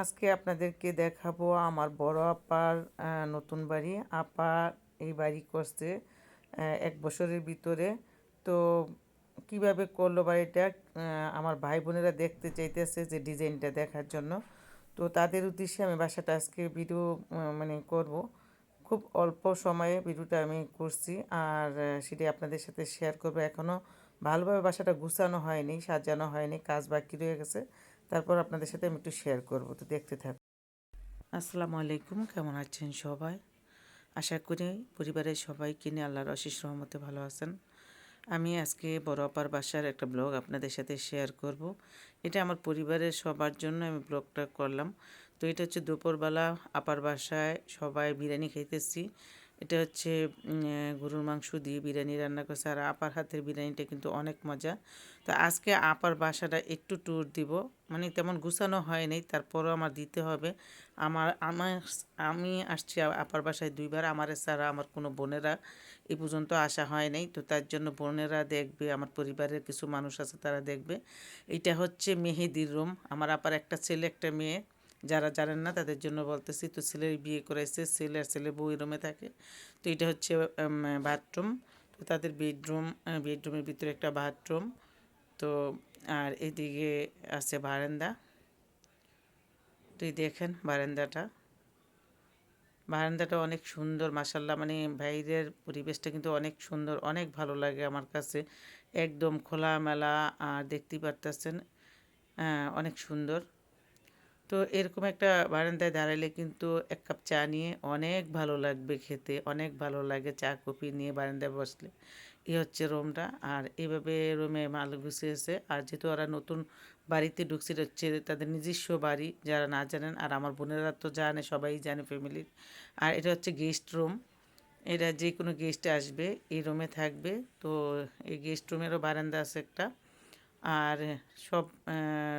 আজকে আপনাদেরকে দেখাবো আমার বড় আপার নতুন বাড়ি। আপা এই বাড়ি করছে এক বছরের ভিতরে। তো কীভাবে করল বাড়িটা? আমার ভাই বোনেরা দেখতে চাইতেছে যে ডিজাইনটা দেখার জন্য। তো তাদের উদ্দেশ্যে আমি বাসাটা আজকে ভিডিও মানে করব। খুব অল্প সময়ে ভিডিওটা আমি করছি আর সেটি আপনাদের সাথে শেয়ার করব। এখনও ভালোভাবে বাসাটা গুছানো হয়নি, সাজানো হয়নি, কাজ বাকি রয়ে গেছে। তারপর আপনাদের সাথে আমি একটু শেয়ার করব, তো দেখতে থাকুন। আসসালামু আলাইকুম, কেমন আছেন সবাই? আশা করি পরিবারের সবাই কিনে আল্লাহর অশেষ রহমতে ভালো আছেন। আমি আজকে বড় আপার বাসার একটা ব্লগ আপনাদের সাথে শেয়ার করব। এটা আমার পরিবারের সবার জন্য আমি ব্লগটা করলাম। তো এটা হচ্ছে দুপুরবেলা আপার বাসায় সবাই বিরিয়ানি খাইতেছি। এটা হচ্ছে গরুর মাংস দিয়ে বিরিয়ানি রান্না করছে আর আপার হাতের বিরিয়ানিটা কিন্তু অনেক মজা। তো আজকে আপার বাসাটা একটু ট্যুর দিব। মানে তেমন গুছানো হয়নি তারপরও আমার দিতে হবে। আমার আমার, আমি আসছি আপার বাসায় দুইবার। আমার ছাড়া আমার কোনো বোনেরা এ পর্যন্ত আসা হয় নাই। তো তার জন্য বোনেরা দেখবে, আমার পরিবারের কিছু মানুষ আছে তারা দেখবে। এটা হচ্ছে মেহেদির রুম আমার আপার একটা ছেলে, একটা মেয়ে। যারা জানেন না, তাদের জন্য বলতেছি, তো ছেলের বিয়ে করেছে ছেলে আর ছেলে বউ রুমে থাকে। তো এটা হচ্ছে বাথরুম। তো তাদের বেডরুম বেডরুমের ভিতরে একটা বাথরুম। তো আর এদিকে আছে বারান্দা। তুই দেখেন বারান্দাটা। বারান্দাটা অনেক সুন্দর মাসাল্লাহ মানে বাইরের পরিবেশটা কিন্তু অনেক সুন্দর, অনেক ভালো লাগে আমার কাছে। একদম খোলামেলা, আর দেখতেই পারতেছেন অনেক সুন্দর। তো এরকম একটা বারান্দায় দাঁড়ালে কিন্তু এক কাপ চা নিয়ে অনেক ভালো লাগবে খেতে, অনেক ভালো লাগে চা কফি নিয়ে বারান্দায় বসলে। এ হচ্ছে রুমটা। আর এভাবে রুমে মাল গুছিয়েছে আর যেহেতু ওরা নতুন বাড়িতে ঢুকছে হচ্ছে তাদের নিজস্ব বাড়ি, যারা না জানেন, আর আমার বোনেরা তো জানে, সবাই জানে ফ্যামিলির। আর এটা হচ্ছে গেস্ট রুম। এটা যে কোনো গেস্ট আসবে, এই রুমে থাকবে। তো এই গেস্ট রুমেরও বারান্দা আছে একটা। আর সব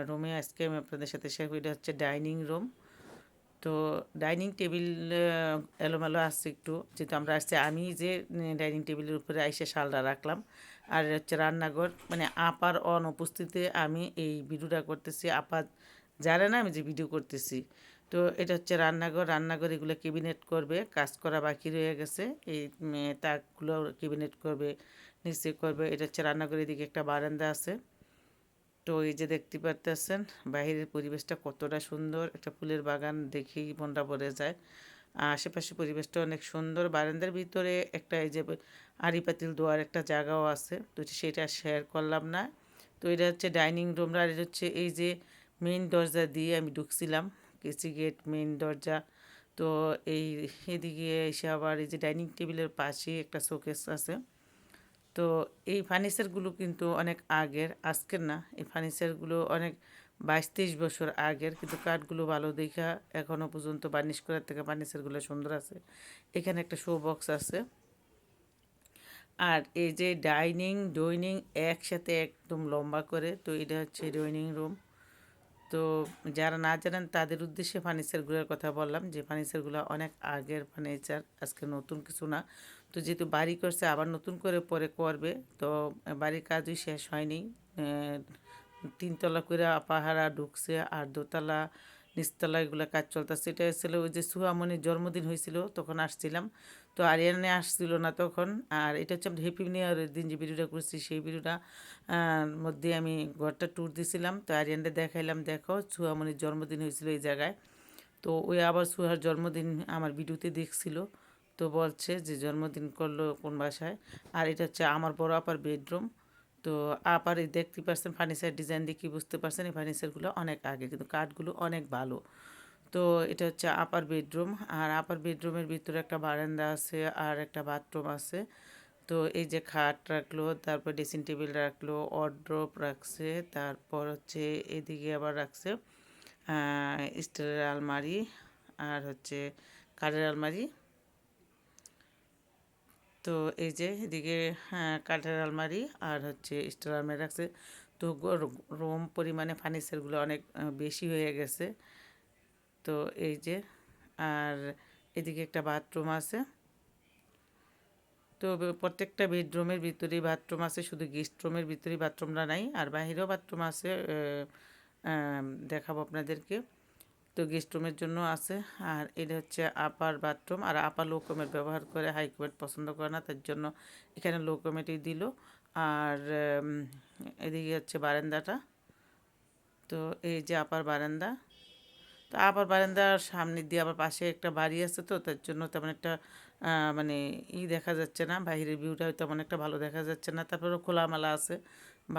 রুমে আজকে আমি আপনাদের সাথে শেয়ার করি হচ্ছে ডাইনিং রুম তো ডাইনিং টেবিল এলোমেলো আসছে একটু, যেহেতু আমরা আসছি, আমি যে ডাইনিং টেবিলের উপরে আইসে শালটা রাখলাম। আর হচ্ছে রান্নাঘর মানে আপার অনুপস্থিতিতে আমি এই ভিডিওটা করতেছি। আপা জানে না আমি যে ভিডিও করতেছি। তো এটা হচ্ছে রান্নাঘর রান্নাঘর এগুলো কেবিনেট করবে, কাজ করা বাকি রয়ে গেছে। এই তাকগুলো কেবিনেট করবে, নিচে করবে, এটা হচ্ছে রান্নাঘরের দিকে একটা বারান্দা আছে। তো এই যে দেখতে পারতেছেন, বাইরের পরিবেশটা কতটা সুন্দর। একটা ফুলের বাগান দেখেই মনটা ভরে যায়। আর আশেপাশে পরিবেশটা অনেক সুন্দর। বারান্দার ভিতরে একটা এই যে আড়ি পাতিল দোয়ার একটা জায়গাও আছে, তো সেটা শেয়ার করলাম না। তো এটা হচ্ছে ডাইনিং রুম আর এটা হচ্ছে এই যে মেইন দরজা দিয়ে আমি ঢুকছিলাম, কেসি গেট মেইন দরজা। তো এই এদিকে এসে আবার এই যে ডাইনিং টেবিলের পাশে একটা শোকেস আছে। তো এই ফার্নিচারগুলো কিন্তু অনেক আগের, আজকের না। এই ফার্নিচারগুলো অনেক বাইশ, তেইশ বছর আগের। কিন্তু কাঠগুলো ভালো দেখা এখনও পর্যন্ত বার্নিশ করার থেকে ফার্নিচারগুলো সুন্দর আছে। এখানে একটা শো বক্স আছে। আর এই যে ডাইনিং ডইনিং একসাথে একদম লম্বা করে, তো এটা হচ্ছে ডাইনিং রুম তো যারা না জানেন, তাদের উদ্দেশ্যে ফার্নিচারগুলোর কথা বললাম যে ফার্নিচারগুলো অনেক আগের ফার্নিচার, আজকে নতুন কিছু না। তো যেহেতু বাড়ি করছে, আবার নতুন করে পরে করবে, তো বাড়ির কাজই শেষ হয়নি। তিনতলা করে পাহারা ঢুকছে, আর দোতলা, নিচতলা এগুলো কাজ চলতেছে। এটা ছিল ওই যে সুহামনির জন্মদিন হয়েছিল, তখন আসছিলাম। তো আরিয়ানে আসছিল না তখন, আর এটা হচ্ছে আমরা হ্যাপি দিন যে ভিডিওটা করছি, সেই ভিডিওটা মধ্যে আমি ঘরটা ট্যুর দিছিলাম। তো আরিয়ানটা দেখাইলাম, দেখো সুহামনির জন্মদিন হয়েছিল এই জায়গায়। তো ওই আবার সুহার জন্মদিন আমার ভিডিওতে দেখছিল। তো বলছে যে জন্মদিন করল কোন বাসায়। আর এটা হচ্ছে আমার বড় আপার বেডরুম। তো আপার এই দেখতে পাচ্ছেন ফার্নিচার ডিজাইন দেখি বুঝতে পারছেন এই ফার্নিচারগুলো অনেক আগে, কিন্তু কাঠগুলো অনেক ভালো। তো এটা হচ্ছে আপার বেডরুম। আর আপার বেডরুমের ভিতরে একটা বারান্দা আছে আর একটা বাথরুম আছে। তো এই যে খাট রাখল, তারপর ড্রেসিং টেবিল রাখল ওয়ার্ড্রোপ রাখছে, তারপর হচ্ছে এদিকে আবার রাখছে স্টিলের আলমারি। আর হচ্ছে কাঠের আলমারি। তো এই যে এদিকে হ্যাঁ, কাঠের আলমারি আর হচ্ছে স্টিল আলমারি রাখছে। তো রুম পরিমাণে ফার্নিচারগুলো অনেক বেশি হয়ে গেছে। তো এই যে আর এদিকে একটা বাথরুম আছে। তো প্রত্যেকটা বেডরুমের ভিতরেই বাথরুম আছে শুধু গেস্ট রুমের ভিতরেই বাথরুমটা নাই। আর বাহিরেও বাথরুম আছে দেখাবো আপনাদেরকে। তো গেস্ট রুমের জন্য আছে। আর এটা হচ্ছে আপার বাথরুম আর আপার লো কমেট ব্যবহার করে হাই কমেট পছন্দ করে না, তার জন্য এখানে লো কমেটই দিল। আর এদিকে হচ্ছে বারান্দাটা। তো এই যে আপার বারান্দা। তো আপার বারান্দার সামনে দিয়ে আবার পাশে একটা বাড়ি আছে তো, তার জন্য তেমন একটা মানে ই দেখা যাচ্ছে না। বাইরের ভিউটা তেমন একটা ভালো দেখা যাচ্ছে না। তারপরে খোলামেলা আছে।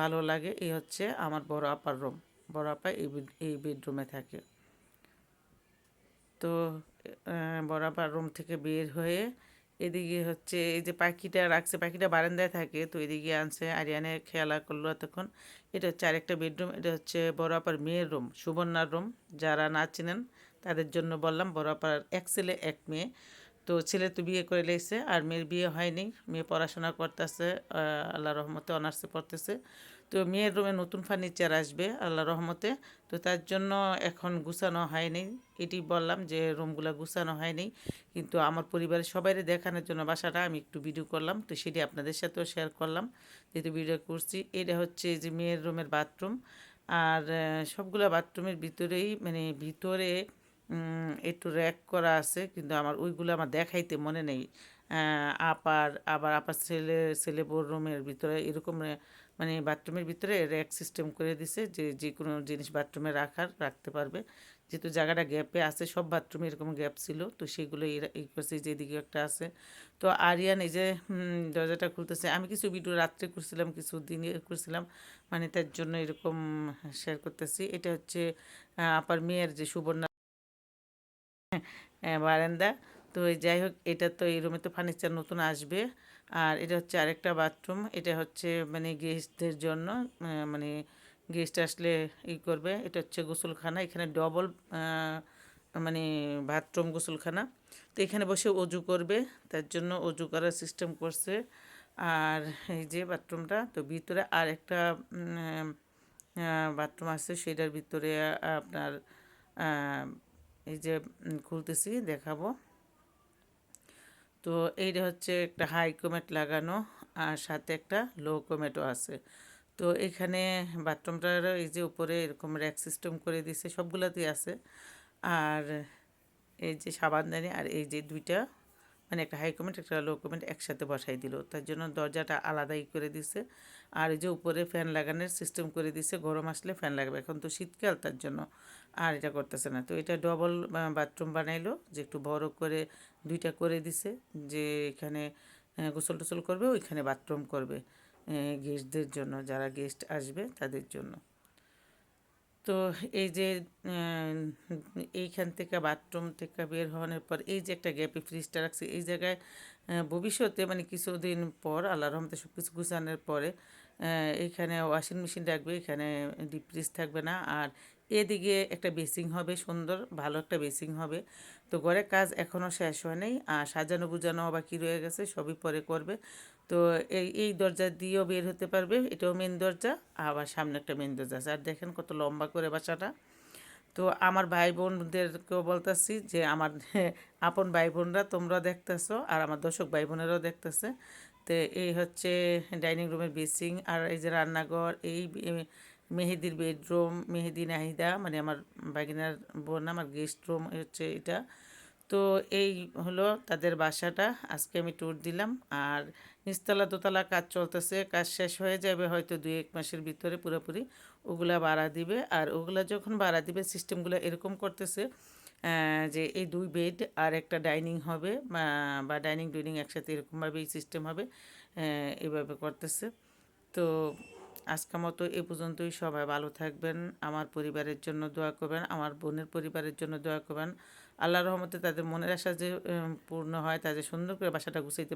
ভালো লাগে। এই হচ্ছে আমার বড় আপার রুম বড় আপা এই এই বেডরুমে থাকে। তো আপার রুম থেকে বের হয়ে এদিকে হচ্ছে এই যে পাখিটা রাখছে, পাখিটা বারান্দায় থাকে, তো এদিকে আনছে আরিয়ানে খেলা করল এতক্ষণ। এটা হচ্ছে আরেকটা বেডরুম এটা হচ্ছে বড় আপার মেয়ের রুম সুবর্ণার রুম যারা না চিনেন, তাদের জন্য বললাম বড় আপার এক ছেলে, এক মেয়ে। তো ছেলে তো বিয়ে করে লেগেছে আর মেয়ের বিয়ে হয়নি। মেয়ে পড়াশোনা করতেছে আল্লাহ রহমতে অনার্সে পড়তেছে। তো মেয়ের রুমে নতুন ফার্নিচার আসবে আল্লাহ রহমতে। তো তার জন্য এখন গুছানো হয়নি। এটি বললাম যে রুমগুলো গুছানো হয়নি। কিন্তু আমার পরিবারের সবাইকে দেখানোর জন্য বাসাটা আমি একটু ভিডিও করলাম। তো সেটি আপনাদের সাথেও শেয়ার করলাম। যেহেতু ভিডিও করছি, এটা হচ্ছে যে মেয়ের রুমের বাথরুম। আর সবগুলো বাথরুমের ভিতরেই মানে ভিতরে একটু র্যাক করা আছে। কিন্তু আমার ওইগুলো আমার দেখাইতে মনে নেই। আপার, আবার আপার ছেলে ছেলে বোর রুমের ভিতরে এরকম মানে বাথরুমের ভিতরে র্যাক সিস্টেম করে দিছে যে যে কোনো জিনিস বাথরুমে রাখার রাখতে পারবে। যেহেতু জায়গাটা গ্যাপে আছে সব বাথরুমে এরকম গ্যাপ ছিল তো সেগুলো এই করছে যে এদিকে একটা আছে। তো আরিয়ান এই যে দরজাটা খুলতেছে। আমি কিছু ভিডিও রাত্রে করছিলাম কিছু দিনে করছিলাম মানে তার জন্য এরকম শেয়ার করতেছি। এটা হচ্ছে আপার মেয়ের যে সুবর্ণা আহ, বারান্দা। তো যাই হোক এটা তো এই রুমে তো ফার্নিচার নতুন আসবে। আর এটা হচ্ছে আরেকটা বাথরুম এটা হচ্ছে মানে গেস্টদের জন্য মানে গেস্ট আসলে ই করবে, এটা হচ্ছে গোসলখানা, এখানে ডবল মানে বাথরুম গোসলখানা। তো এখানে বসে অজু করবে, তার জন্য অজু করার সিস্টেম করছে। আর এই যে বাথরুমটা তো ভিতরে আর একটা বাথরুম আছে, সেটার ভিতরে আপনার এই যে খুলতেছি, দেখাবো। তো এইটা হচ্ছে একটা হাই কমেট লাগানো আর সাথে একটা লো কমেটও আছে। তো এখানে বাথরুমটার এই যে উপরে এরকম র্যাক সিস্টেম করে দিছে, সবগুলোতেই আছে। আর এই যে সাবানদানি আর এই যে দুইটা মানে একটা হাই কমেন্ট একটা লো কমেন্ট একসাথে বসাই দিল। তার জন্য দরজাটা আলাদাই করে দিছে। আর এই যে উপরে ফ্যান লাগানোর সিস্টেম করে দিছে, গরম আসলে ফ্যান লাগবে। এখন তো শীতকাল তার জন্য। আর এটা করতেছে না। তো এটা ডবল বাথরুম বানাইলো যে একটু বড় করে দুইটা করে দিছে যে এখানে গোসল টোসল করবে, ওইখানে বাথরুম করবে গেস্টদের জন্য, যারা গেস্ট আসবে তাদের জন্য। তো এই যে এইখান থেকে বাথরুম থেকে বের হওয়ার পর এই যে একটা গ্যাপে ফ্রিজটা রাখছি, এই জায়গায় ভবিষ্যতে মানে কিছুদিন পর আল্লাহ রহমতে সব কিছু গুছানোর পরে আহ, এইখানে ওয়াশিং মেশিন রাখবে এখানে ডিপ ফ্রিজ থাকবে না। আর এদিকে একটা বেসিং হবে সুন্দর ভালো একটা বেসিং হবে। তো ঘরের কাজ এখনও শেষ হয় নাই আর সাজানো গুজানো বাকি রয়ে গেছে সবই পরে করবে। তো এই এই দরজা দিয়েও বের হতে পারবে এটাও মেন দরজা আবার সামনে একটা মেন দরজা আছে। আর দেখেন কত লম্বা করে বাসাটা। তো আমার ভাই বোনদেরকেও বলতেছি যে আমার আপন ভাই বোনরা তোমরা দেখতেছো আর আমার দর্শক ভাই বোনেরাও দেখতেছে। তো এই হচ্ছে ডাইনিং রুমের বেসিং আর এই যে রান্নাঘর, এই মেহেদির বেডরুম, মেহেদি নাহিদা মানে আমার বাগিনার বোন, আমার গেস্ট রুম হচ্ছে এটা। তো এই হলো তাদের বাসাটা, আজকে আমি ট্যুর দিলাম। আর নিচতলা দোতলা কাজ চলতেছে, কাজ শেষ হয়ে যাবে হয়তো দুই এক মাসের ভিতরে পুরোপুরি। ওগুলা বাড়া দিবে, আর ওগুলা যখন বাড়া দিবে সিস্টেমগুলো এরকম করতেছে যে এই দুই বেড আর একটা ডাইনিং হবে বা- ডাইনিং ডুইনিং একসাথে এরকমভাবে এই সিস্টেম হবে এভাবে করতেছে। তো আজকের মতো এ পর্যন্তই, সবাই ভালো থাকবেন, আমার পরিবারের জন্য দোয়া করবেন, আমার বোনের পরিবারের জন্য দোয়া করবেন। আল্লাহ রহমতে তাদের মনের আশা যে পূর্ণ হয়, তাদের সুন্দর করে বাসাটা গুছাইতে